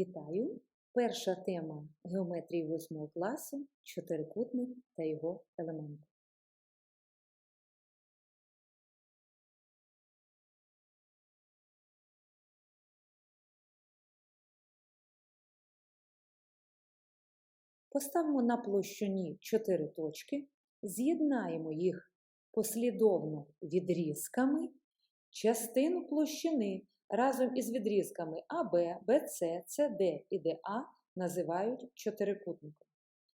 Вітаю! Перша тема геометрії 8 класу чотирикутник та його елементи. Поставимо на площині 4 точки, з'єднаємо їх послідовно відрізками, частину площини разом із відрізками АБ, БЦ, СД і ДА називають чотирикутником.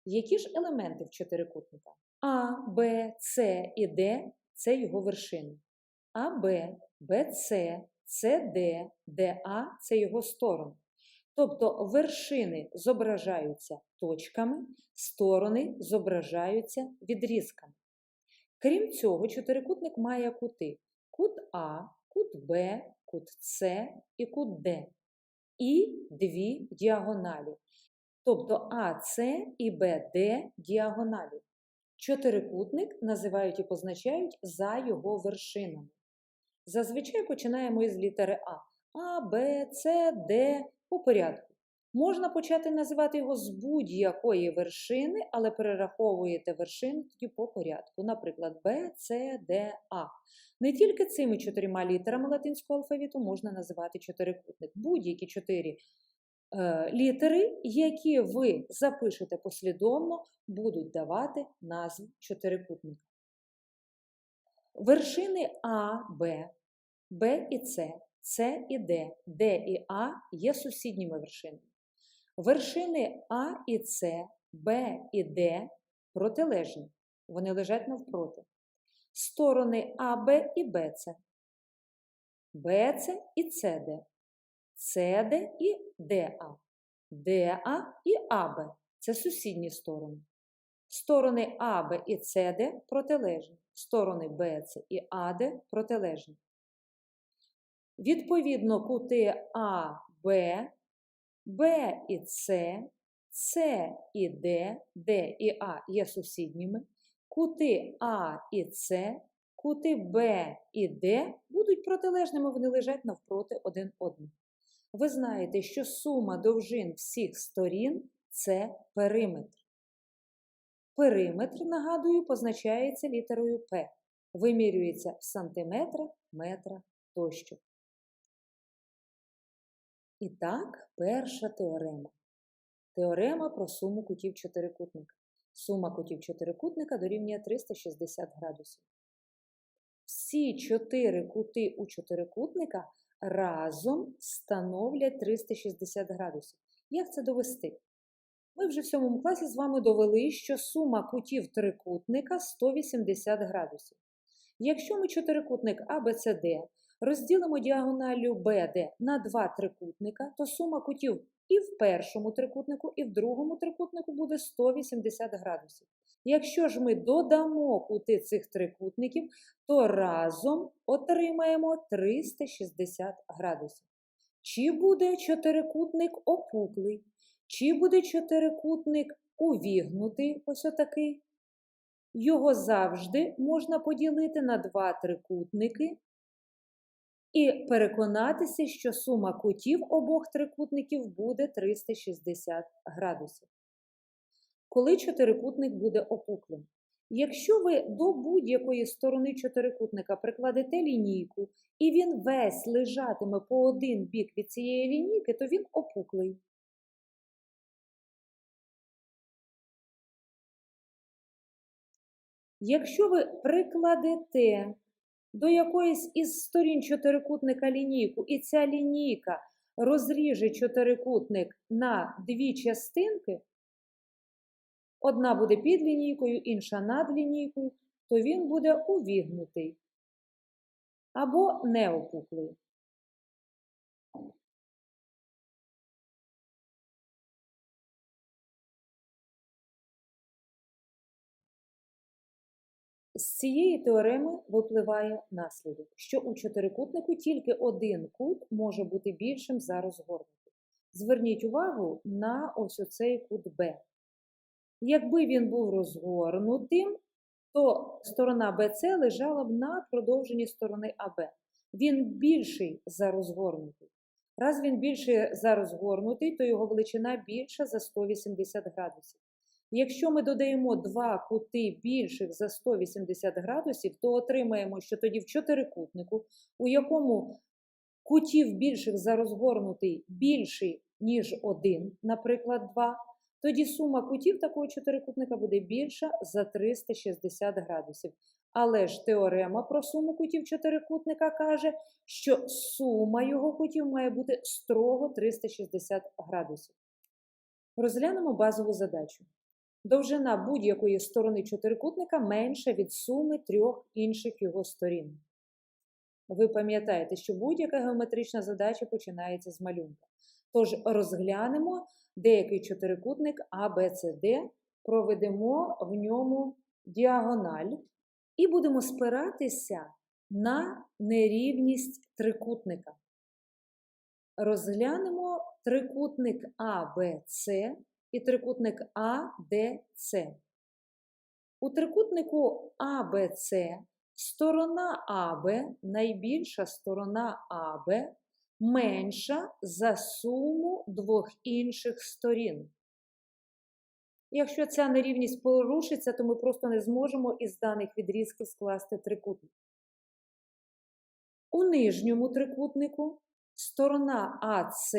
Які ж елементи в чотирикутника? А, Б, С і Д це його вершини. АБ, БЦ, СД, ДА це його сторони. Тобто вершини зображаються точками, сторони зображаються відрізками. Крім цього, чотирикутник має кути: кут А, кут Б, кут С і кут Д. І дві діагоналі. Тобто АС і БД діагоналі. Чотирикутник називають і позначають за його вершинами. Зазвичай починаємо із літери А. А, Б, С, Д по порядку. Можна почати називати його з будь-якої вершини, але перераховуєте вершини тоді по порядку. Наприклад, Б, С, Д, А. Не тільки цими чотирма літерами латинського алфавіту можна називати чотирикутник. Будь-які чотири е, літери, які ви запишете послідовно, будуть давати назву чотирикутника. Вершини А, Б, Б і С, С і Д, Д і А є сусідніми вершинами. Вершини А і С, Б і Д протилежні. Вони лежать навпроти. Сторони АБ і БЦ. БЦ і СД. СД і ДА. ДА і АБ це сусідні сторони. Сторони АБ і СД протилежні. Сторони БЦ і АД протилежні. Відповідно, кути А, Б, і С, С і Д, Д і А є сусідніми. Кути А і С, кути Б і Д будуть протилежними, вони лежать навпроти один одного. Ви знаєте, що сума довжин всіх сторін це периметр. Периметр, нагадую, позначається літерою П. Вимірюється в сантиметрах, метрах тощо. І так, перша теорема. Теорема про суму кутів чотирикутника. Сума кутів чотирикутника дорівнює 360 градусів. Всі чотири кути у чотирикутника разом становлять 360 градусів. Як це довести? Ми вже в сьомому класі з вами довели, що сума кутів трикутника 180 градусів. Якщо ми чотирикутник ABCD розділимо діагоналю BD на два трикутника, то сума кутів і в першому трикутнику, і в другому трикутнику буде 180 градусів. Якщо ж ми додамо кути цих трикутників, то разом отримаємо 360 градусів. Чи буде чотирикутник опуклий, чи буде чотирикутник увігнутий, ось отакий. Його завжди можна поділити на два трикутники і переконатися, що сума кутів обох трикутників буде 360 градусів. Коли чотирикутник буде опуклим. Якщо ви до будь-якої сторони чотирикутника прикладете лінійку, і він весь лежатиме по один бік від цієї лінійки, то він опуклий. Якщо ви прикладете до якоїсь із сторін чотирикутника лінійку, і ця лінійка розріже чотирикутник на дві частинки, одна буде під лінійкою, інша над лінійкою, то він буде увігнутий або неопуклий. З цієї теореми випливає наслідок, що у чотирикутнику тільки один кут може бути більшим за розгорнутий. Зверніть увагу на ось оцей кут Б. Якби він був розгорнутим, то сторона BC лежала б на продовженні сторони АБ. Він більший за розгорнутий. Раз він більше за розгорнутий, то його величина більша за 180 градусів. Якщо ми додаємо два кути більших за 180 градусів, то отримаємо, що тоді в чотирикутнику, у якому кутів більших за розгорнутий більший, ніж один, наприклад, 2, тоді сума кутів такого чотирикутника буде більша за 360 градусів. Але ж теорема про суму кутів чотирикутника каже, що сума його кутів має бути строго 360 градусів. Розглянемо базову задачу. Довжина будь-якої сторони чотирикутника менша від суми трьох інших його сторін. Ви пам'ятаєте, що будь-яка геометрична задача починається з малюнка. Тож розглянемо деякий чотирикутник ABCD, проведемо в ньому діагональ і будемо спиратися на нерівність трикутника. Розглянемо трикутник ABC і трикутник ADC. У трикутнику ABC сторона АБ, найбільша сторона АБ, менша за суму двох інших сторін. Якщо ця нерівність порушиться, то ми просто не зможемо із даних відрізків скласти трикутник. У нижньому трикутнику сторона АС,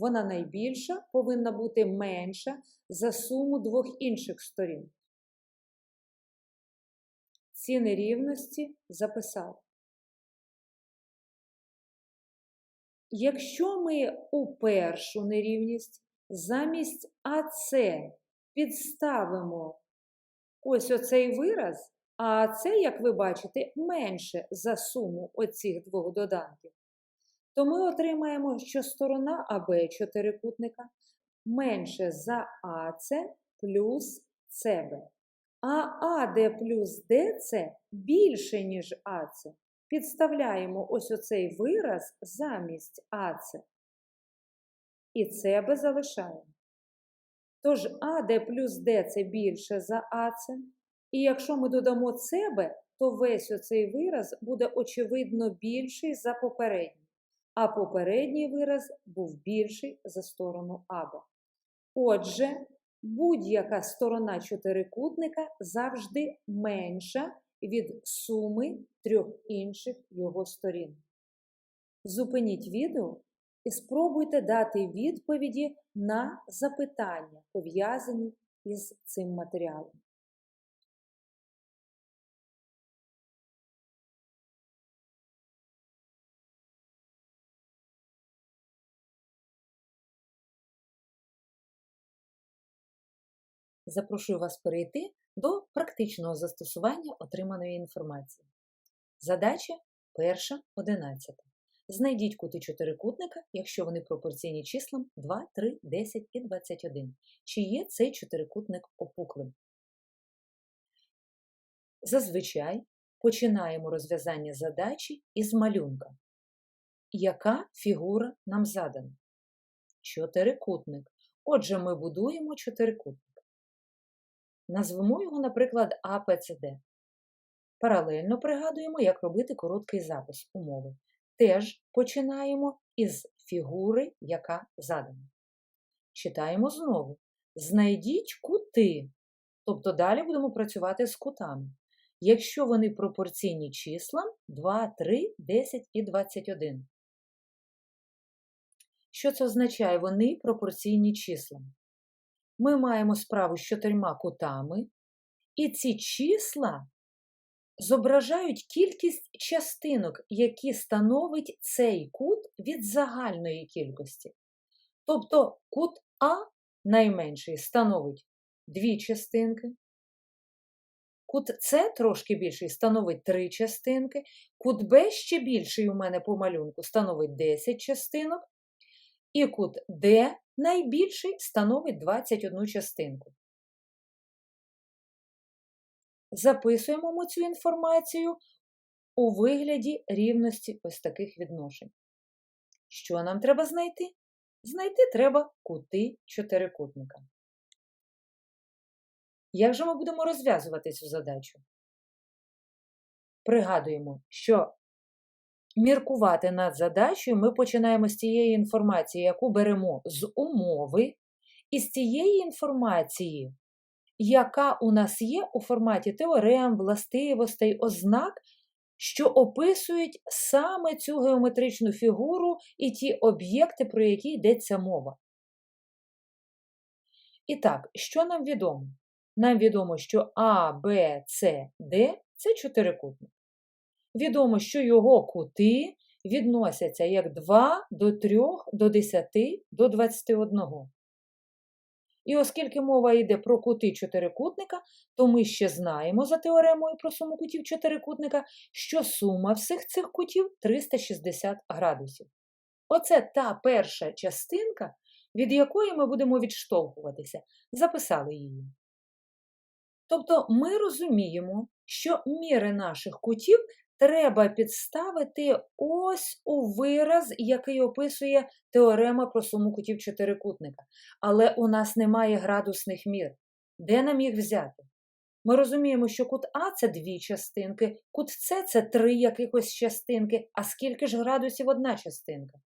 вона найбільша, повинна бути менша за суму двох інших сторін. Ці нерівності записали. Якщо ми у першу нерівність замість АС підставимо ось оцей вираз, а це, як ви бачите, менше за суму оцих двох доданків, то ми отримаємо, що сторона АБ чотирикутника менше за АС плюс СБ. А АД плюс ДЦ більше, ніж АЦ. Підставляємо ось оцей вираз замість АЦ. І ЦБ залишаємо. Тож АД плюс ДЦ більше за АЦ. І якщо ми додамо ЦБ, то весь оцей вираз буде очевидно більший за попередній. А попередній вираз був більший за сторону АБ. Отже, будь-яка сторона чотирикутника завжди менша від суми трьох інших його сторін. Зупиніть відео і спробуйте дати відповіді на запитання, пов'язані із цим матеріалом. Запрошую вас перейти до практичного застосування отриманої інформації. Задача перша 11. Знайдіть кути чотирикутника, якщо вони пропорційні числам 2, 3, 10 і 21. Чи є цей чотирикутник опуклим? Зазвичай починаємо розв'язання задачі із малюнка. Яка фігура нам задана? Чотирикутник. Отже, ми будуємо чотирикутник. Назвемо його, наприклад, АПЦД. Паралельно пригадуємо, як робити короткий запис умови. Теж починаємо із фігури, яка задана. Читаємо знову. Знайдіть кути. Тобто далі будемо працювати з кутами. Якщо вони пропорційні числам 2, 3, 10 і 21. Що це означає? Вони пропорційні числам ми маємо справу з чотирма кутами, і ці числа зображають кількість частинок, які становить цей кут від загальної кількості. Тобто кут А найменший становить дві частинки. Кут С трошки більший становить три частинки, кут Б ще більший у мене по малюнку становить 10 частинок, і кут Д найбільший становить 21 частинку. Записуємо ми цю інформацію у вигляді рівності ось таких відношень. Що нам треба знайти? Знайти треба кути чотирикутника. Як же ми будемо розв'язувати цю задачу? Пригадуємо, що міркувати над задачею ми починаємо з тієї інформації, яку беремо з умови, і з тієї інформації, яка у нас є у форматі теорем, властивостей, ознак, що описують саме цю геометричну фігуру і ті об'єкти, про які йдеться мова. І так, що нам відомо? Нам відомо, що А, Б, С, Д це чотирикутник. Відомо, що його кути відносяться як 2 до 3 до 10 до 21. І оскільки мова йде про кути чотирикутника, то ми ще знаємо за теоремою про суму кутів чотирикутника, що сума всіх цих кутів 360 градусів. Оце та перша частинка, від якої ми будемо відштовхуватися. Записали її. Тобто ми розуміємо, що міри наших кутів треба підставити ось у вираз, який описує теорема про суму кутів чотирикутника. Але у нас немає градусних мір. Де нам їх взяти? Ми розуміємо, що кут А це дві частинки, кут С це три якихось частинки, а скільки ж градусів одна частинка?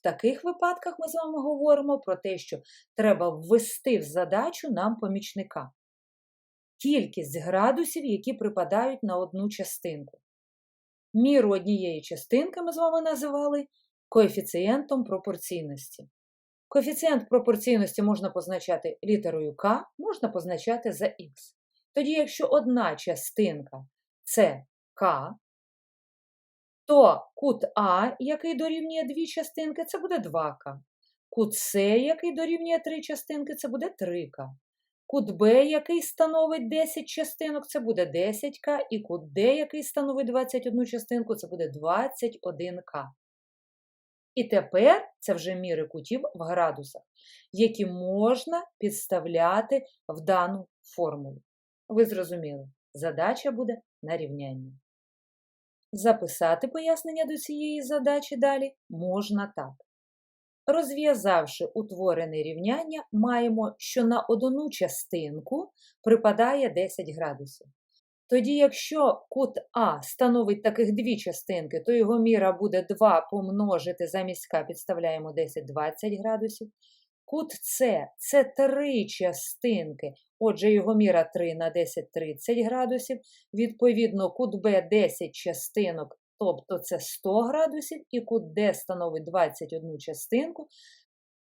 В таких випадках ми з вами говоримо про те, що треба ввести в задачу нам помічника кількість градусів, які припадають на одну частинку. Міру однієї частинки ми з вами називали коефіцієнтом пропорційності. Коефіцієнт пропорційності можна позначати літерою К, можна позначати за Х. Тоді, якщо одна частинка це К, то кут А, який дорівнює дві частинки, це буде 2К. Кут С, який дорівнює три частинки, це буде 3К. Кут Б, який становить 10 частинок, це буде 10К, і кут Д, який становить 21 частинку, це буде 21К. І тепер це вже міри кутів в градусах, які можна підставляти в дану формулу. Ви зрозуміли, задача буде на рівнянні. Записати пояснення до цієї задачі далі можна так. Розв'язавши утворене рівняння, маємо, що на одну частинку припадає 10 градусів. Тоді, якщо кут А становить таких дві частинки, то його міра буде 2 помножити замість К підставляємо 10-20 градусів. Кут С це три частинки, отже, його міра 3 на 10-30 градусів. Відповідно, кут Б 10 частинок тобто це 100 градусів, і кут становить 21 частинку.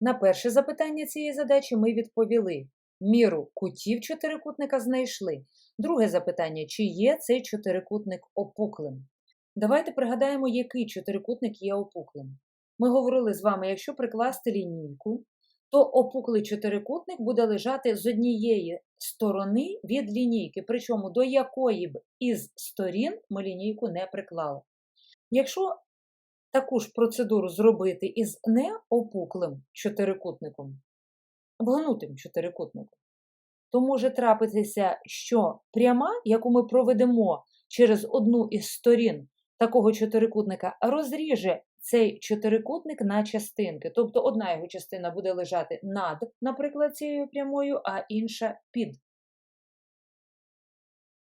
На перше запитання цієї задачі ми відповіли. Міру кутів чотирикутника знайшли. Друге запитання: чи є цей чотирикутник опуклим? Давайте пригадаємо, який чотирикутник є опуклим. Ми говорили з вами, якщо прикласти лінійку, то опуклий чотирикутник буде лежати з однієї сторони від лінійки, причому до якої б із сторін ми лінійку не приклали. Якщо таку ж процедуру зробити із неопуклим чотирикутником, вгнутим чотирикутником, то може трапитися, що пряма, яку ми проведемо через одну із сторін такого чотирикутника, розріже цей чотирикутник на частинки. Тобто одна його частина буде лежати над, наприклад, цією прямою, а інша під.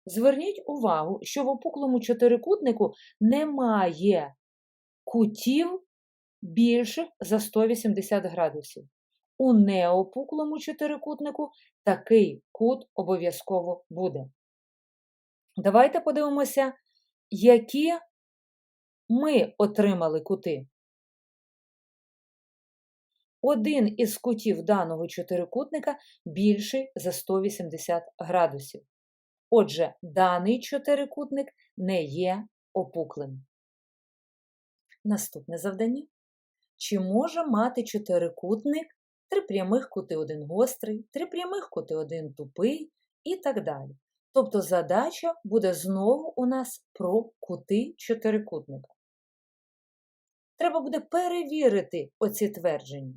Зверніть увагу, що в опуклому чотирикутнику немає кутів більших за 180 градусів. У неопуклому чотирикутнику такий кут обов'язково буде. Давайте подивимося, які ми отримали кути. Один із кутів даного чотирикутника більший за 180 градусів. Отже, даний чотирикутник не є опуклим. Наступне завдання. Чи може мати чотирикутник три прямих кути один гострий, три прямих кути один тупий і так далі. Тобто задача буде знову у нас про кути чотирикутника. Треба буде перевірити оці твердження.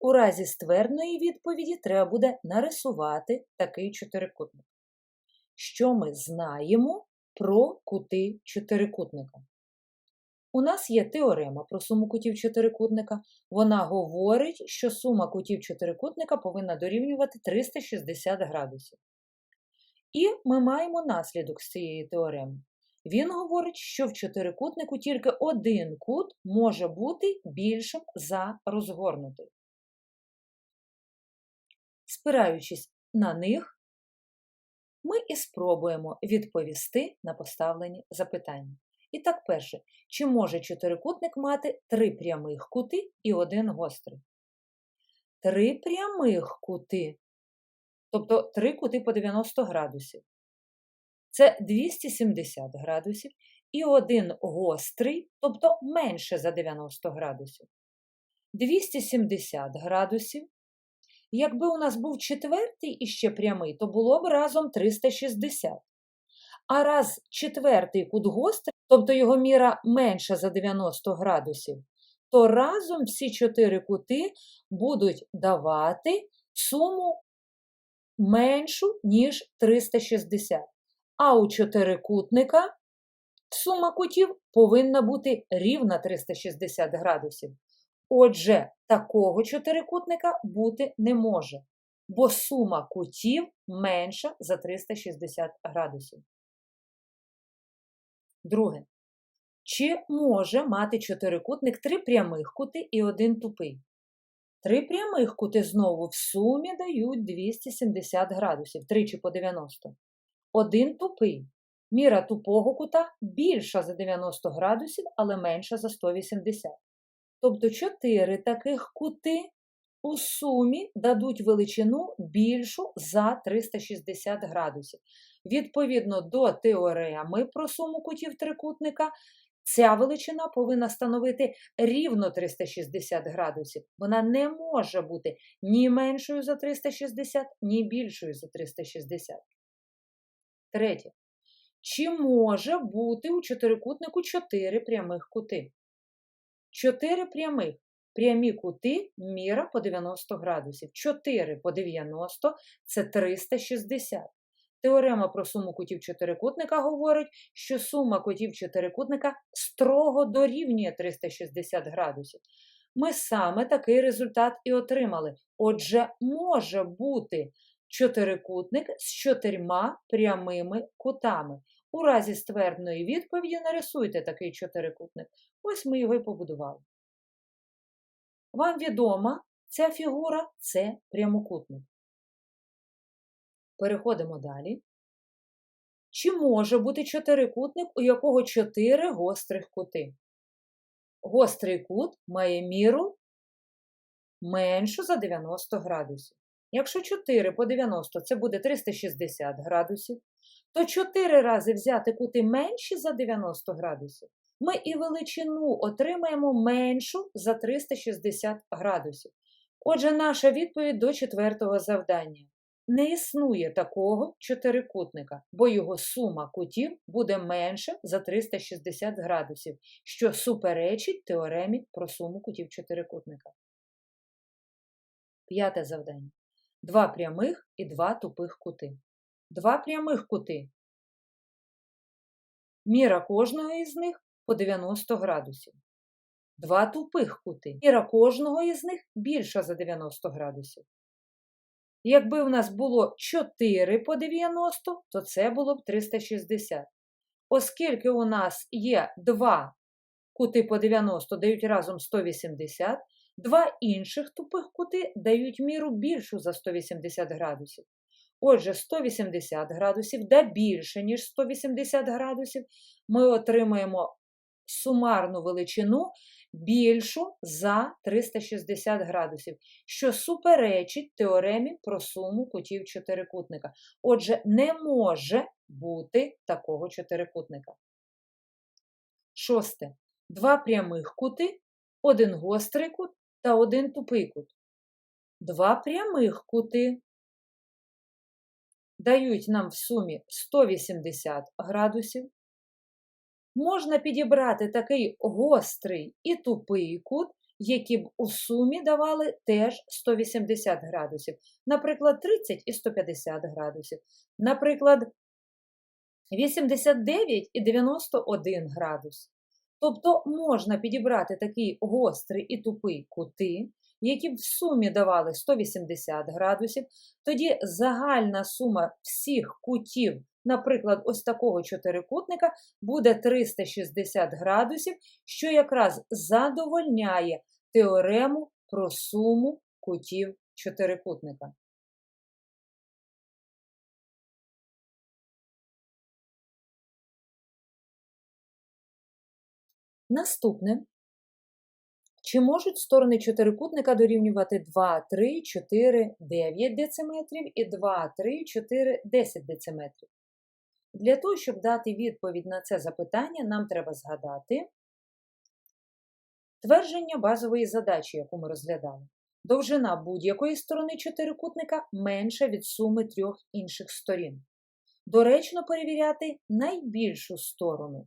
У разі ствердної відповіді треба буде нарисувати такий чотирикутник що ми знаємо про кути чотирикутника. У нас є теорема про суму кутів чотирикутника. Вона говорить, що сума кутів чотирикутника повинна дорівнювати 360 градусів. І ми маємо наслідок з цієї теореми. Він говорить, що в чотирикутнику тільки один кут може бути більшим за розгорнутий. Спираючись на них, ми і спробуємо відповісти на поставлені запитання. І так, перше, чи може чотирикутник мати три прямих кути і один гострий? Три прямих кути, тобто три кути по 90 градусів. Це 270 градусів і один гострий, тобто менше за 90 градусів. 270 градусів. Якби у нас був четвертий і ще прямий, то було б разом 360. А раз четвертий кут гострий, тобто його міра менша за 90 градусів, то разом всі чотири кути будуть давати суму меншу, ніж 360. А у чотирикутника сума кутів повинна бути рівна 360 градусів. Отже, такого чотирикутника бути не може, бо сума кутів менша за 360 градусів. Друге. Чи може мати чотирикутник три прямих кути і один тупий? Три прямих кути знову в сумі дають 270 градусів, тричі по 90. Один тупий. Міра тупого кута більша за 90 градусів, але менша за 180. Тобто 4 таких кути у сумі дадуть величину більшу за 360 градусів. Відповідно до теореми про суму кутів трикутника, ця величина повинна становити рівно 360 градусів. Вона не може бути ні меншою за 360, ні більшою за 360. Третє. Чи може бути у чотирикутнику 4 прямих кути? 4 прямих. Прямі кути міра по 90 градусів. 4 по 90 це 360. Теорема про суму кутів чотирикутника говорить, що сума кутів чотирикутника строго дорівнює 360 градусів. Ми саме такий результат і отримали. Отже, може бути чотирикутник з чотирма прямими кутами. У разі ствердної відповіді нарисуйте такий чотирикутник. Ось ми його і побудували. Вам відома ця фігура це прямокутник. Переходимо далі. Чи може бути чотирикутник, у якого чотири гострих кути? Гострий кут має міру меншу за 90 градусів. Якщо 4 по 90 це буде 360 градусів, то 4 рази взяти кути менші за 90 градусів, ми і величину отримаємо меншу за 360 градусів. Отже, наша відповідь до четвертого завдання. Не існує такого чотирикутника, бо його сума кутів буде менше за 360 градусів, що суперечить теоремі про суму кутів чотирикутника. П'яте завдання. Два прямих і два тупих кути. Два прямих кути. Міра кожного із них по 90 градусів. Два тупих кути. Міра кожного із них більша за 90 градусів. Якби в нас було 4 по 90, то це було б 360. Оскільки у нас є два кути по 90 дають разом 180, два інших тупих кути дають міру більшу за 180 градусів. Отже, 180 градусів да більше, ніж 180 градусів, ми отримаємо сумарну величину більшу за 360 градусів, що суперечить теоремі про суму кутів чотирикутника. Отже, не може бути такого чотирикутника. Шосте. Два прямих кути, один гострий кут та один тупий кут. Два прямих кути дають нам в сумі 180 градусів. Можна підібрати такий гострий і тупий кут, які б у сумі давали теж 180 градусів. Наприклад, 30 і 150 градусів. Наприклад, 89 і 91 градус. Тобто можна підібрати такий гострий і тупий кути, які б в сумі давали 180 градусів, тоді загальна сума всіх кутів наприклад, ось такого чотирикутника буде 360 градусів, що якраз задовольняє теорему про суму кутів чотирикутника. Наступне. Чи можуть сторони чотирикутника дорівнювати 2, 3, 4, 9 дециметрів і 2, 3, 4, 10 дециметрів? Для того, щоб дати відповідь на це запитання, нам треба згадати твердження базової задачі, яку ми розглядали. Довжина будь-якої сторони чотирикутника менша від суми трьох інших сторін. Доречно перевіряти найбільшу сторону.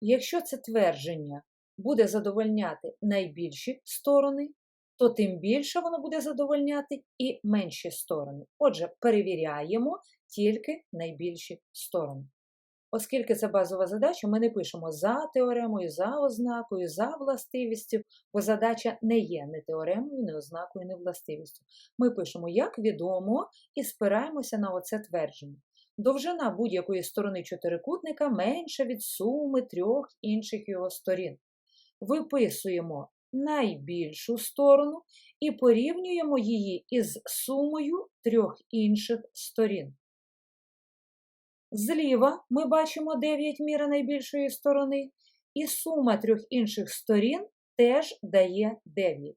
Якщо це твердження буде задовольняти найбільші сторони, то тим більше воно буде задовольняти і менші сторони. Отже, перевіряємо тільки найбільші сторони. Оскільки це базова задача, ми не пишемо за теоремою, за ознакою, за властивістю, бо задача не є не теоремою, не ознакою, не властивістю. Ми пишемо, як відомо, і спираємося на оце твердження. Довжина будь-якої сторони чотирикутника менша від суми трьох інших його сторін. Виписуємо найбільшу сторону і порівнюємо її із сумою трьох інших сторін. Зліва ми бачимо 9 міра найбільшої сторони, і сума трьох інших сторін теж дає 9.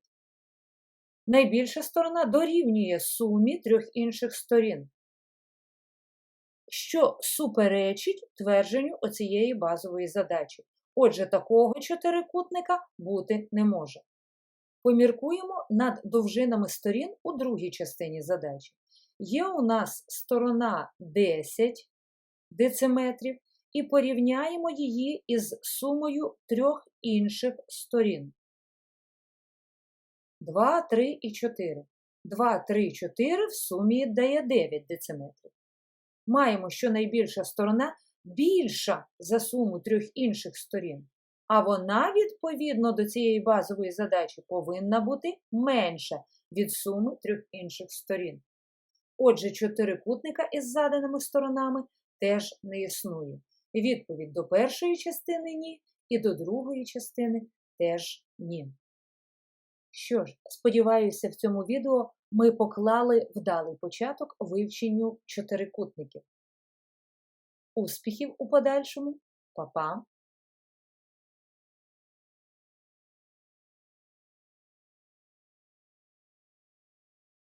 Найбільша сторона дорівнює сумі трьох інших сторін, що суперечить твердженню оцієї базової задачі. Отже, такого чотирикутника бути не може. Поміркуємо над довжинами сторін у другій частині задачі. Є у нас сторона 10 дециметрів і порівняємо її із сумою трьох інших сторін. 2, 3 і 4. 2, 3, 4 в сумі дає 9 дециметрів. Маємо, що найбільша сторона більша за суму трьох інших сторін, а вона, відповідно до цієї базової задачі, повинна бути менша від суми трьох інших сторін. Отже, чотирикутника із заданими сторонами теж не існує. Відповідь до першої частини ні, і до другої частини теж ні. Що ж, сподіваюся, в цьому відео ми поклали вдалий початок вивченню чотирикутників. Успіхів у подальшому, Па-па!